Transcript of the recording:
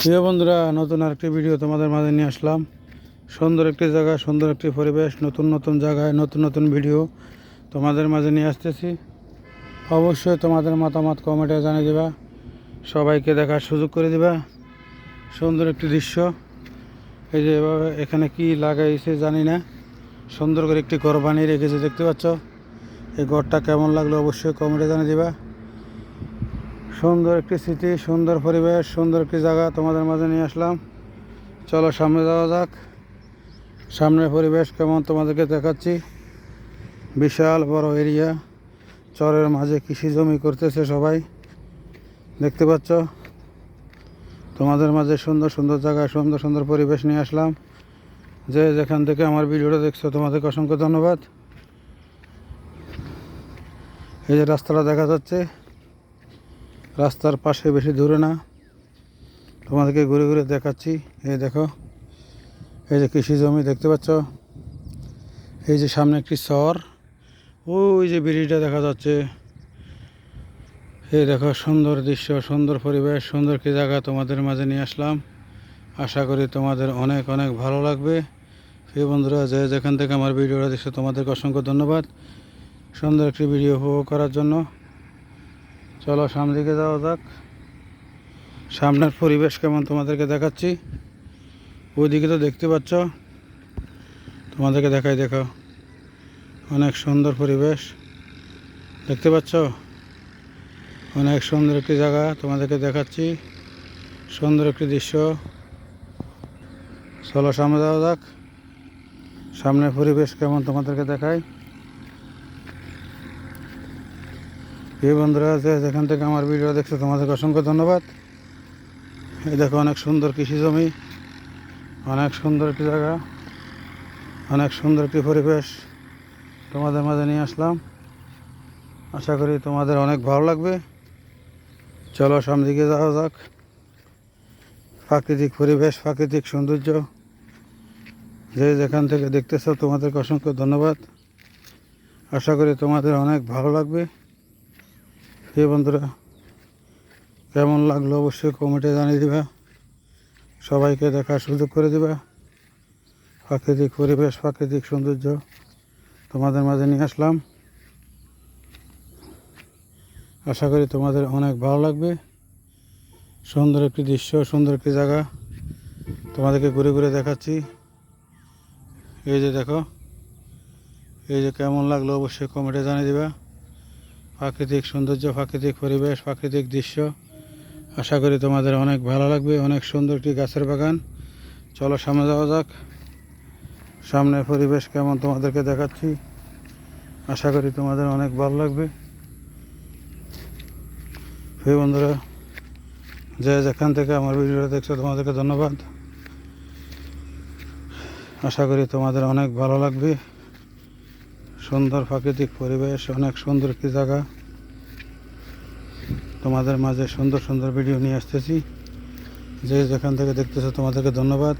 প্রিয় বন্ধুরা, নতুন আরেকটি ভিডিও তোমাদের মাঝে নিয়ে আসলাম। সুন্দর একটি জায়গা, সুন্দর একটি পরিবেশ, নতুন নতুন জায়গায়, নতুন নতুন ভিডিও তোমাদের মাঝে নিয়ে আসতেছি। অবশ্যই তোমাদের মতামত কমেন্টে জানিয়ে দেবা। সবাইকে দেখার সুযোগ করে দিবা। সুন্দর একটি দৃশ্য। এই যে এভাবে এখানে কি লাগাইছে জানি না। সুন্দর করে একটি ঘর বানিয়ে রেখেছে, দেখতে পাচ্ছ? এই ঘরটা কেমন লাগল অবশ্যই কমেন্টে জানিয়ে দিবা। সুন্দর একটি স্মৃতি সুন্দর পরিবেশ, সুন্দর একটি জায়গা তোমাদের মাঝে নিয়ে আসলাম। চলো সামনে যাওয়া যাক। সামনের পরিবেশ কেমন তোমাদেরকে দেখাচ্ছি। বিশাল বড় এরিয়া চরের মাঝে কৃষি জমি করতেছে সবাই। দেখতে পাচ্ছ? তোমাদের মাঝে সুন্দর সুন্দর জায়গায় সুন্দর সুন্দর পরিবেশ নিয়ে আসলাম। যে যেখান থেকে আমার ভিডিওটা দেখছ, তোমাদেরকে অসংখ্য ধন্যবাদ। এই যে রাস্তাটা দেখা যাচ্ছে। রাস্তার পাশে বেশি দূরে না। তোমাদেরকে ঘুরে ঘুরে দেখাচ্ছি। এই দেখো, এই যে কৃষি জমি দেখতে পাচ্ছ। এই যে সামনে একটি শহর। ওই যে ব্রিজটা দেখা যাচ্ছে। এই দেখো, সুন্দর দৃশ্য, সুন্দর পরিবেশ, সুন্দর কি জায়গা তোমাদের মাঝে নিয়ে আসলাম। আশা করি তোমাদের অনেক অনেক ভালো লাগবে। সেই বন্ধুরা, যে যেখান থেকে আমার ভিডিওটা দেখছ, তোমাদেরকে অসংখ্য ধন্যবাদ। সুন্দর একটি ভিডিও উপভোগ করার জন্য। চলো সামনের দিকে যাওয়া যাক। সামনের পরিবেশ কেমন তোমাদেরকে দেখাচ্ছি। ওইদিকে তো দেখতে পাচ্ছ। তোমাদেরকে দেখাই দেখো। অনেক সুন্দর পরিবেশ। দেখতে পাচ্ছ? অনেক সুন্দর একটি জায়গা তোমাদেরকে দেখাচ্ছি। সুন্দর একটি দৃশ্য। চলো সামনে যাওয়া যাক। সামনের পরিবেশ কেমন তোমাদেরকে দেখাই। এই বন্ধুরা আছে যেখান থেকে আমার ভিডিও দেখছ, তোমাদেরকে অসংখ্য ধন্যবাদ। এই দেখো, অনেক সুন্দর কৃষি জমি, অনেক সুন্দর একটি জায়গা, অনেক সুন্দর একটি পরিবেশ তোমাদের মাঝে নিয়ে আসলাম। আশা করি তোমাদের অনেক ভালো লাগবে। চলো, সামনে দিকে যাওয়া যাক। প্রাকৃতিক পরিবেশ, প্রাকৃতিক সৌন্দর্য, যে যেখান থেকে দেখতেছো, তোমাদেরকে অসংখ্য ধন্যবাদ। আশা করি তোমাদের অনেক ভালো লাগবে। এই বন্ধুরা, কেমন লাগল অবশ্যই কমেন্টে জানিয়ে দিবা। সবাইকে দেখার সুযোগ করে দিবা। প্রাকৃতিক পরিবেশ, প্রাকৃতিক সৌন্দর্য তোমাদের মাঝে নিয়ে আসলাম। আশা করি তোমাদের অনেক ভালো লাগবে। সুন্দর একটি দৃশ্য, সুন্দর একটি জায়গা তোমাদেরকে ঘুরে ঘুরে দেখাচ্ছি। এই যে দেখো, এই যে কেমন লাগল অবশ্যই কমেন্টে জানিয়ে দিবা। প্রাকৃতিক সৌন্দর্য, প্রাকৃতিক পরিবেশ, প্রাকৃতিক দৃশ্য। আশা করি তোমাদের অনেক ভালো লাগবে, অনেক সুন্দর একটি গাছের বাগান। চলো সামনে যাওয়া যাক। সামনের পরিবেশ কেমন তোমাদেরকে দেখাচ্ছি। আশা করি তোমাদের অনেক ভালো লাগবে। সেই বন্ধুরা, যে যেখান থেকে আমার ভিডিওটা দেখছ, তোমাদেরকে ধন্যবাদ। আশা করি তোমাদের অনেক ভালো লাগবে। সুন্দর প্রাকৃতিক পরিবেশ, অনেক সুন্দর একটি জায়গা। তোমাদের মাঝে সুন্দর সুন্দর ভিডিও নিয়ে আসতেছি। যে যেখান থেকে দেখতেছো তোমাদেরকে ধন্যবাদ।